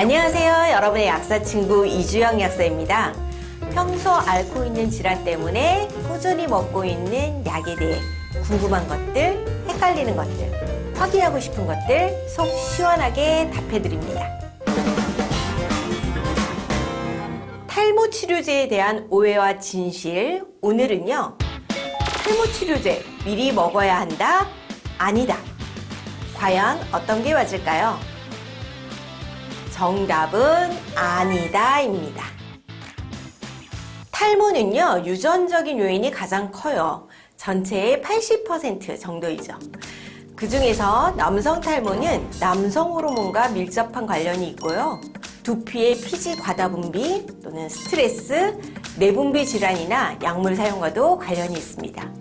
안녕하세요. 여러분의 약사 친구 이주영 약사입니다. 평소 앓고 있는 질환 때문에 꾸준히 먹고 있는 약에 대해 궁금한 것들, 헷갈리는 것들, 확인하고 싶은 것들 속 시원하게 답해드립니다. 탈모 치료제에 대한 오해와 진실. 오늘은요. 탈모 치료제 미리 먹어야 한다? 아니다. 과연 어떤 게 맞을까요? 정답은 아니다입니다. 탈모는요, 유전적인 요인이 가장 커요. 전체의 80% 정도이죠. 그 중에서 남성 탈모는 남성 호르몬과 밀접한 관련이 있고요. 두피의 피지 과다 분비 또는 스트레스, 내분비 질환이나 약물 사용과도 관련이 있습니다.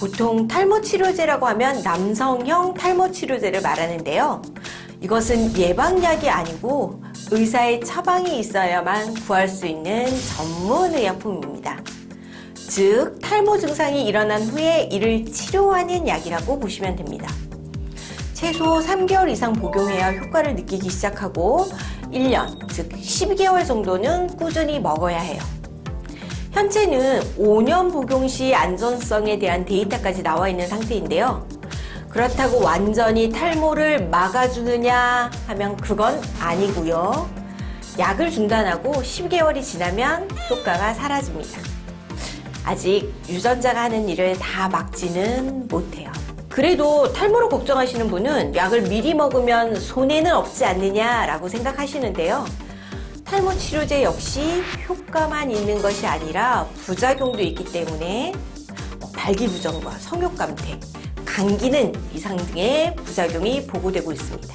보통 탈모 치료제라고 하면 남성형 탈모 치료제를 말하는데요. 이것은 예방약이 아니고 의사의 처방이 있어야만 구할 수 있는 전문 의약품입니다. 즉, 탈모 증상이 일어난 후에 이를 치료하는 약이라고 보시면 됩니다. 최소 3개월 이상 복용해야 효과를 느끼기 시작하고 1년, 즉 12개월 정도는 꾸준히 먹어야 해요. 현재는 5년 복용 시 안전성에 대한 데이터까지 나와 있는 상태인데요. 그렇다고 완전히 탈모를 막아주느냐 하면 그건 아니고요. 약을 중단하고 10개월이 지나면 효과가 사라집니다. 아직 유전자가 하는 일을 다 막지는 못해요. 그래도 탈모를 걱정하시는 분은 약을 미리 먹으면 손해는 없지 않느냐라고 생각하시는데요. 탈모 치료제 역시 효과만 있는 것이 아니라 부작용도 있기 때문에 발기부전과 성욕 감퇴, 감기는 이상 등의 부작용이 보고되고 있습니다.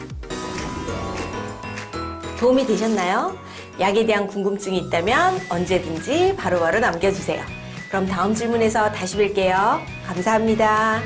도움이 되셨나요? 약에 대한 궁금증이 있다면 언제든지 바로바로 남겨주세요. 그럼 다음 질문에서 다시 뵐게요. 감사합니다.